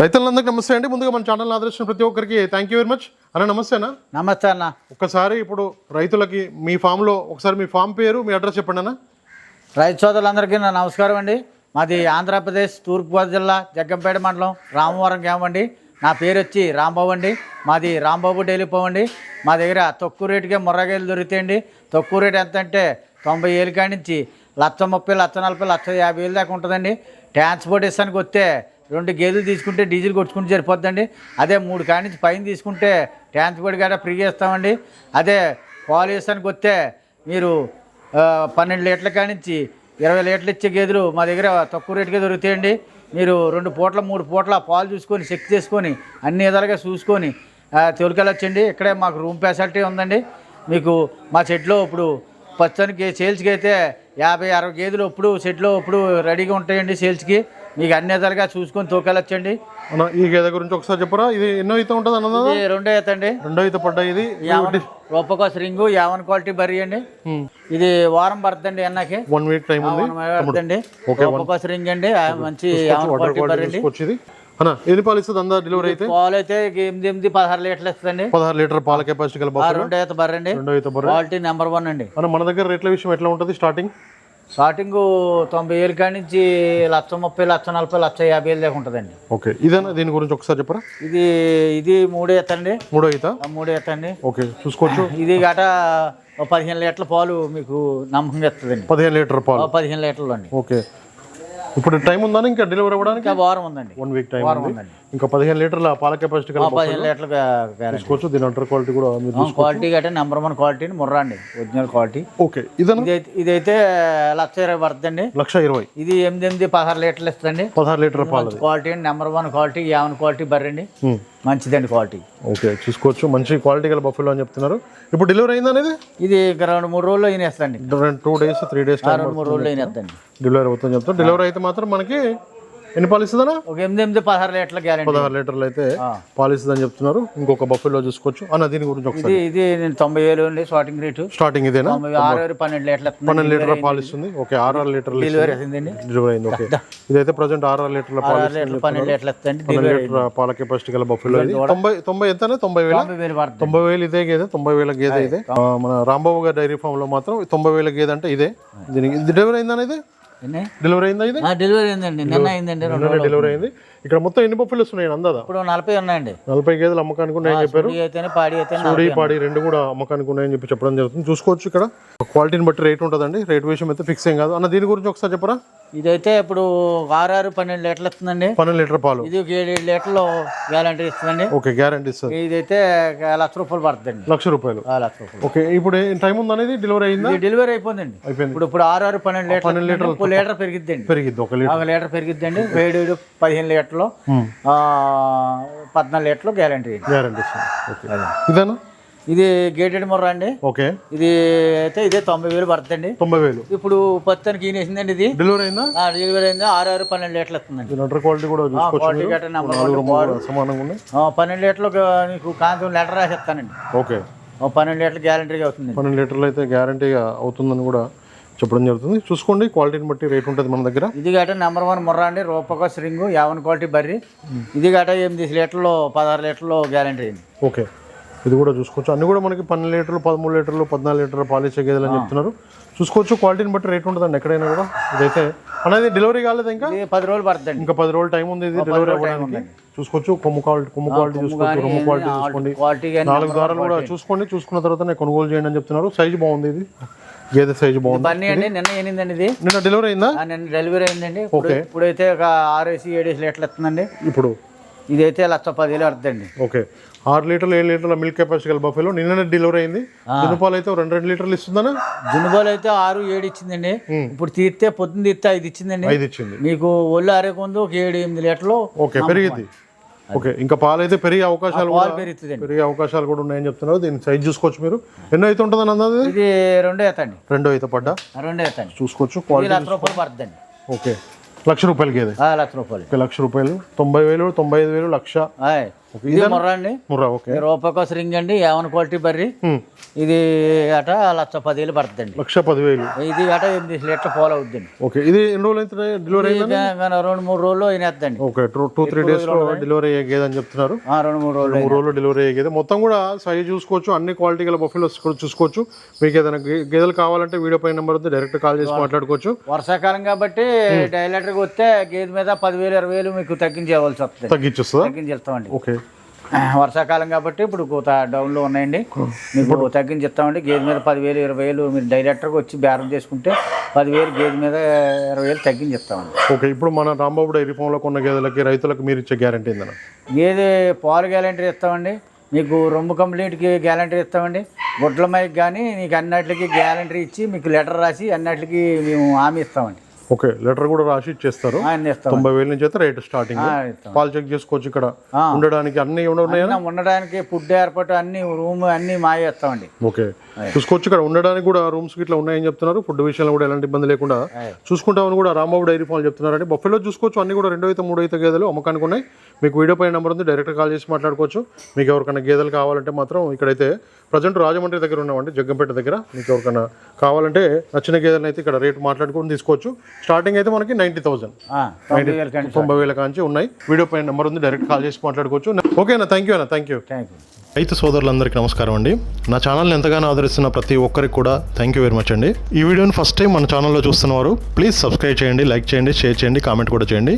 రైతులందరికీ నమస్తే అండి. ముందుగా మన ఛానల్ ఆదర్శించిన ప్రతి ఒక్కరికి థ్యాంక్ యూ వెరీ మచ్ అన్న నమస్తే అన్న. నమస్తే అన్న. ఒక్కసారి ఇప్పుడు రైతులకి మీ ఫామ్లో ఒకసారి మీ ఫామ్ పేరు మీ అడ్రస్ చెప్పండి అన్న. రైతు సోదరులందరికీ నా నమస్కారం అండి. మాది ఆంధ్రప్రదేశ్ తూర్పుగోదావరి జిల్లా జగ్గంపేట మండలం రామవరం గ్రామం అండి. నా పేరు వచ్చి రాంబాబు అండి. మాది రాంబాబు డైలీ పావు అండి. మా దగ్గర తక్కువ రేటుకే ముర్రగాయలు దొరుకుతాయండి తక్కువ రేటు ఎంత అంటే తొంభై ఏళ్ళ కాడి నుంచి లక్ష ముప్పై లక్ష నలభై లక్ష యాభై వేలు దాకా ఉంటుందండి. ట్రాన్స్పోర్ట్ ఇస్తానికి వస్తే రెండు గేదెలు తీసుకుంటే డీజిల్ కొట్టుకుంటే సరిపోద్దండి. అదే మూడు కాడి నుంచి పైన తీసుకుంటే ట్రాన్స్పోర్ట్ గట్రా ఫ్రీ చేస్తామండి. అదే పాలు వస్తే మీరు పన్నెండు లీటర్ల కానించి ఇరవై లీటర్లు ఇచ్చే గేదెలు మా దగ్గర తక్కువ రేటుకే దొరుకుతాయండి. మీరు రెండు పూట్ల మూడు పూట్ల పాలు చూసుకొని చెక్ చేసుకొని అన్ని విధాలుగా చూసుకొని తోలుకెళ్ళొచ్చండి ఇక్కడే మాకు రూమ్ ఫెసిలిటీ ఉందండి. మీకు మా చెట్లో ఇప్పుడు ప్రస్తుతానికి సేల్స్కి అయితే యాభై అరవై గేదెలు ఇప్పుడు షెడ్లో ఇప్పుడు రెడీగా ఉంటాయండి సేల్స్కి. మీకు అన్ని విధాలుగా చూసుకొని తోకెళ్ళొచ్చండి అన్న ఈ గేదె గురించి ఒకసారి చెప్పరా? ఇది ఎన్నో అయితే ఉంటుంది అన్నదా ఇది రెండో అవుతండి రెండో అయితే పడ్డా ఇది. యావన్ రూపకోస రింగు యావన్ క్వాలిటీ బర్రీ అండి. ఇది వారం పడుతుందండి ఎన్నకి? వన్ వీక్ టైం ఉంది. పడుతుందండి. రూపకోస రింగ్ అండి. ఆ మంచి యావన్ క్వాలిటీ క్వాలిటీ అండి. అన్న ఎన్ని పాలు ఇస్తుంది అందా డెలివరీ అయితే? పాలు అయితే ఎనిమిది ఎనిమిది పదహారు లీటర్లు ఇస్తుందండి. పదహారు లీటర్ పాల కెపాసిటీ గల ఆ బాక్స్ రెండో అయితే బర్రె అండి. రెండో అయితే బర్రె. క్వాలిటీ నెంబర్ వన్ అండి. అన్న మన దగ్గర రేట్ల విషయం ఎట్లా ఉంటుంది స్టార్టింగ్ స్టార్టింగ్ తొంభై ఏళ్ళ కాడి నుంచి లక్ష ముప్పై లక్ష నలభై లక్ష యాభై వేలు దాకా ఉంటుందండి. ఓకే. ఇదేనా దీని గురించి ఒకసారి చెప్పరా? ఇది ఇది మూడు ఎత్తండి మూడో అయితే ఆ మూడు ఎత్తండి ఓకే చూసుకోవచ్చు. ఇది గట పదిహేను లీటర్ల పాలు మీకు నమ్మకంగా ఇస్తుందండి పదిహేను లీటర్ పాలు. పదిహేను లీటర్లు అండి. ఓకే. ఇప్పుడు టైం ఉందా ఇంకా డెలివరీ అవ్వడానికి? వారం ఉందండి. వన్ వీక్ టైం వారం ఉంది. ఉందండి. ఇంకా పదిహేను లీటర్ల పాల కెపాసిటీ పదిహేను లీటర్లు తీసుకోవచ్చు దీని అంటర్ క్వాలిటీ కూడా క్వాలిటీ గట్రా నెంబర్ వన్ క్వాలిటీ ముర్రా అండి ఒరిజినల్ క్వాలిటీ ఓకే ఇదన్నా ఇదైతే లక్ష ఇరవై పడుతుందండి. లక్ష ఇరవై. ఇది ఎనిమిది ఎనిమిది పదహారు లీటర్లు ఇస్తుందండి. పదహారు లీటర్ పాలు క్వాలిటీ అండి నెంబర్ వన్ క్వాలిటీ యావన్ క్వాలిటీ బర్రండి. మంచిదండి క్వాలిటీ ఓకే చూసుకోవచ్చు మంచి క్వాలిటీ గల బఫెలో అని చెప్తున్నారు. ఇప్పుడు డెలివరీ అయింది అనేది? ఇది ఇంకా రెండు మూడు రోజులు అయినేస్తండి టూ డేస్ త్రీ డేస్ రెండు మూడు రోజులు అయినేస్తండి డెలివరీ అవుతుంది చెప్తారు డెలివరీ అయితే మాత్రం మనకి ఎన్ని పాలు ఇస్తుందన్నా ఒక ఎనిమిది ఎనిమిది పదహారు లీటర్ల గ్యారెంటీ. పదహారు లీటర్లు అయితే పాలు ఇస్తుందని చెప్తున్నారు. ఇంకొక బఫెలో చూసుకోవచ్చు. అన్న దీని గురించి ఒకసారి. ఇది నేను తొంభై వేలు అండి స్టార్టింగ్ రేటు స్టార్టింగ్ ఇదేనా? ఆరు పన్నెండు లీటర్లు పన్నెండు లీటర్ల పాలు ఇస్తుంది ఓకే ఆరు ఆరు లీటర్లు డెలివరీ అవుతుందండి డెలివరీ అయింది. ఓకే. ఇదైతే ప్రజెంట్ ఆరు ఆరు లీటర్ల పాలు పన్నెండు లీటర్లు ఇస్తుంది పన్నెండు లీటర్ పాల కెపాసిటీ గల బఫెలో ఇది. తొంభై తొంభై ఎంతనే? తొంభై వేల? తొంభై వేలు ఇదే గేదె తొంభై వేల గేదె ఇదే. మన రాంబాబు గారి డైరీ ఫామ్లో మాత్రం తొంభై వేల గేదె అంటే ఇదే. దీనికి ఇది డెలివరీ అయిందా ఇది? డెలివరీ అయిందా ఇది డెలివరీ అయిందండి నిన్న అయిందండి డెలివరీ అయింది ఇక్కడ మొత్తం ఎన్ని పప్పులు వస్తున్నాయి అందాదా? ఇప్పుడు నలభై ఉన్నాయండి. నలభై గేదెలు అమ్మకానికి ఉన్నాయని చెప్పారు. సుడి అయితేనే పాడి అయితేనే పొడి పాడి రెండు కూడా అమ్మకానికి ఉన్నాయని చెప్పి చెప్పడం జరుగుతుంది. చూసుకోవచ్చు ఇక్కడ. క్వాలిటీని బట్టి రేట్ ఉంటుందండి. రేట్ విషయం అయితే ఫిక్స్ ఏం కాదు. అన్న దీని గురించి ఒకసారి చెప్పరా? ఇదైతే ఇప్పుడు ఆరు ఆరు పన్నెండు లీటర్లు ఇస్తుందండి పన్నెండు లీటర్ పాలు. ఇది ఒక ఏడు ఏడు లీటర్లు గ్యారంటీ ఇస్తుందండి. Okay guarantee sir. ఇదైతే లక్ష రూపాయలు పడుతుందండి. లక్ష రూపాయలు. ఆ, లక్ష రూపాయలు. ఓకే ఇప్పుడు టైం ఉందనేది? డెలివరీ అయిందా? డెలివరీ అయిపోయిందండి. అయిపోయింది. ఇప్పుడు ఇప్పుడు ఆరు ఆరు పన్నెండు లీటర్ ఒక లీటర్ పెరిగిద్దండి. పెరిగిద్ది ఒక లీటర్. ఒక లీటర్ పెరిగిద్దండి. వేడి వేడి పదిహేను లీటర్లు పద్నాలుగు లీటర్లు గ్యారంటీ. గ్యారంటీ ఇదేనా? ఇది గేటెడ్ ముర్ర అండి. ఓకే. ఇది అయితే ఇదే తొంభై వేలు పడుతుందండి. తొంభై వేలు. ఇప్పుడు పత్తానికి ఈనేసిందండి ఇది. డెలివరీ అయిందా? డెలివరీ అయింది. ఆరు ఆరు పన్నెండు లీటర్లు వస్తుందండి. క్వాలిటీ కూడా క్వాలిటీ పన్నెండు లీటర్లు నీకు కాంతి లెటర్ రాసేస్తానండి ఓకే. పన్నెండు లీటర్లు గ్యారంటీగా అవుతుంది పన్నెండు లీటర్లు అయితే గ్యారంటీగా అవుతుందని కూడా చెప్పడం జరుగుతుంది. చూసుకోండి క్వాలిటీని బట్టి రేట్ ఉంటుంది మన దగ్గర. ఇది గట నెంబర్ వన్ ముర్రా అండి రూపక రింగు యావన్ క్వాలిటీ బర్రీ. ఇది గట ఎనిమిది లీటర్లు పదహారు లీటర్లు గ్యారంటీ అయింది ఓకే. ఇది కూడా చూసుకోవచ్చు. అన్ని కూడా మనకి పన్నెండు లీటర్లు పదమూడు లీటర్లు పద్నాలుగు లీటర్లు పాలిచ్చే గేదెలు అని చెప్తున్నారు. చూసుకోవచ్చు క్వాలిటీని బట్టి రేట్ ఉంటుందండి ఎక్కడైనా కూడా. ఇదైతే అనేది డెలివరీ కాలేదు ఇంకా? పది రోజులు పడుతుందండి ఇంకా పది రోజులు టైం ఉంది ఇది డెలివరీ అవ్వడానికి. చూసుకోవచ్చు కొమ్ము క్వాలిటీ కొమ్ము క్వాలిటీ చూసుకోవచ్చు రొమ్ము క్వాలిటీ చూసుకోండి. నాలుగు దారాలు కూడా చూసుకోండి చూసుకున్న తర్వాత కొనుగోలు చేయండి అని చెప్తున్నారు. సైజు బాగుంది ఇది. గేదె సైజు బాగుంది? బన్నీ అండి నిన్న ఏనిందండి ఇది? నిన్న డెలివరీ అయిందా? ఆ, నిన్న డెలివరీ అయిందండి. ఇప్పుడు ఇప్పుడైతే ఒక ఆరేసి ఏడేసి లీటర్లు ఇస్తుందండి ఇప్పుడు? ఇదైతే లక్ష పదివేలు పడుతుందండి. ఓకే. ఆరు లీటర్లు ఏడు లీటర్ల మిల్క్ కెపాసిటీ గల బఫెలో నిన్ననే డెలివరీ అయింది. దున్నపాలు అయితే రెండు రెండు లీటర్లు ఇస్తుందనా? జునుబాలు అయితే ఆరు ఏడు ఇచ్చిందండి. ఇప్పుడు తీస్తే పొద్దున్న తీస్తే ఐదు ఇచ్చిందండి. ఐదు ఇచ్చింది. మీకు ఒళ్ళు ఆరేకుంది ఒక ఏడు ఎనిమిది లీటర్లు ఓకే పెరిగిద్ది ఓకే ఇంకా పాలు అయితే పెరిగే అవకాశాలు పాలు పెరుగుతుందండి. పెరిగే అవకాశాలు కూడా ఉన్నాయని చెప్తున్నారు. దీని సైజ్ చూసుకోవచ్చు మీరు. ఎన్నో అయితే ఉంటుందని అన్నది ఇది రెండో ఎత్తండి రెండో అయితే పడ్డా? రెండో ఎత్తండి చూసుకోవచ్చు. క్వాలిటీ లక్ష రూపాయలు పడుతుందండి. ఓకే లక్ష రూపాయలు గేదె ఆ, లక్ష రూపాయలు. లక్ష రూపాయలు. తొంభై వేలు తొంభై ఐదు వేలు లక్ష. ఇది ముర్రా అండి? ముర్రా ఓకే. ఇది రూపాయి రింగ్ అండి ఏమన్ క్వాలిటీ బర్రి. ఇది అట లక్ష పదివేలు పడుతుందండి. లక్ష పదివేలు. ఇది అట ఎనిమిది లీటర్ పాలు అవుద్దండి. ఓకే ఇది ఎన్ని రోజులు అయితే డెలివరీ రెండు మూడు రోజులు అయినేద్దండి. ఓకే టూ టూ త్రీ డేస్లో డెలివరీ అయ్యే గేదె అని చెప్తున్నారు రెండు మూడు రోజులు మూడు రోజులు డెలివరీ అయ్యే గేదె మొత్తం కూడా సైజ్ చూసుకోవచ్చు అన్ని క్వాలిటీ గల బఫెలోస్ కూడా చూసుకోవచ్చు. మీకు ఏదైనా గేదెలు కావాలంటే వీడియో పై నెంబర్ ఉంది డైరెక్ట్ కాల్ చేసి మాట్లాడుకోవచ్చు. వర్షాకాలం కాబట్టి డైలీటర్కి వస్తే గేదె మీద పదివేలు ఇరవై వేలు మీకు తగ్గించేయవలసి వస్తుంది. తగ్గించేస్తుందా? తగ్గించేస్తామండి. ఓకే. వర్షాకాలం కాబట్టి ఇప్పుడు కొంత డౌన్లో ఉన్నాయండి. మీకు తగ్గించిస్తామండి గేదె మీద పదివేలు ఇరవై వేలు మీరు డైరెక్టర్కి వచ్చి బేరం చేసుకుంటే పదివేలు గేదె మీద ఇరవై వేలు తగ్గించిస్తామండి ఓకే ఇప్పుడు మన రాంబాబు డైరీ ఫామ్లో కొన్న గేదెలకి రైతులకు మీరు ఇచ్చే గ్యారంటీ ఏందన్న? గేదె పాలు గ్యాలంటీ ఇస్తామండి మీకు రొమ్ము కంప్లీట్కి గ్యాలంటీ ఇస్తామండి గుడ్ల మైకి కానీ మీకు అన్నిటికి గ్యాలంటీ ఇచ్చి మీకు లెటర్ రాసి అన్నిటికి మేము హామీ ఇస్తామండి. ఓకే లెటర్ కూడా రాసి ఇచ్చేస్తారు. తొంభై వేల నుంచి అయితే రేట్ స్టార్టింగ్. పాలు చెక్ చేసుకోవచ్చు ఇక్కడ. ఉండడానికి అన్ని ఉండడానికి ఫుడ్ ఏర్పాటు అన్ని రూమ్ అన్ని మాయ ఇస్తామండి ఓకే. చూసుకోవచ్చు ఇక్కడ ఉండడానికి కూడా రూమ్స్ ఇట్లా ఉన్నాయని చెప్తున్నారు. ఫుడ్ విషయంలో కూడా ఎలాంటి ఇబ్బంది లేకుండా. చూసుకుంటామని కూడా రాంబాబు డైరీ ఫామ్ చెప్తున్నారండి. బఫెలో చూసుకోవచ్చు. అన్ని కూడా రెండో అయితే మూడో అయితే గేదెలు అమ్మకానికి ఉన్నాయి. మీకు వీడియో పైన నెంబర్ ఉంది. డైరెక్ట్ కాల్ చేసి మాట్లాడుకోవచ్చు. మీకు ఎవరికైనా గేదెలు కావాలంటే మాత్రం ఇక్కడైతే ప్రజెంట్ రాజమండ్రి దగ్గర ఉన్నామండి. జగ్గంపేట దగ్గర. మీకు ఎవరికైనా కావాలంటే నచ్చిన గేదెలను అయితే ఇక్కడ రేట్ మాట్లాడుకొని తీసుకోవచ్చు. స్టార్టింగ్ అయితే మనకి నైంటీ థౌసండ్. ఆ, తొంభై వేలు కాంచి ఉన్నాయి. వీడియో పైన నెంబర్ ఉంది డైరెక్ట్ కాల్ చేసి మాట్లాడుకోవచ్చు. ఓకేనా థ్యాంక్ యూ అన్న థ్యాంక్ యూ థ్యాంక్ యూ రైతు సోదరులందరికీ నమస్కారం అండి. నా ఛానల్ని ఎంతగానో ఆదరిస్తున్న ప్రతి ఒక్కరికి కూడా థ్యాంక్ యూ వెరీ మచ్ అండి. ఈ వీడియోని ఫస్ట్ టైం మన ఛానల్లో చూస్తున్నవారు ప్లీజ్ సబ్స్క్రైబ్ చేయండి లైక్ చేయండి షేర్ చేయండి కామెంట్ కూడా చేయండి.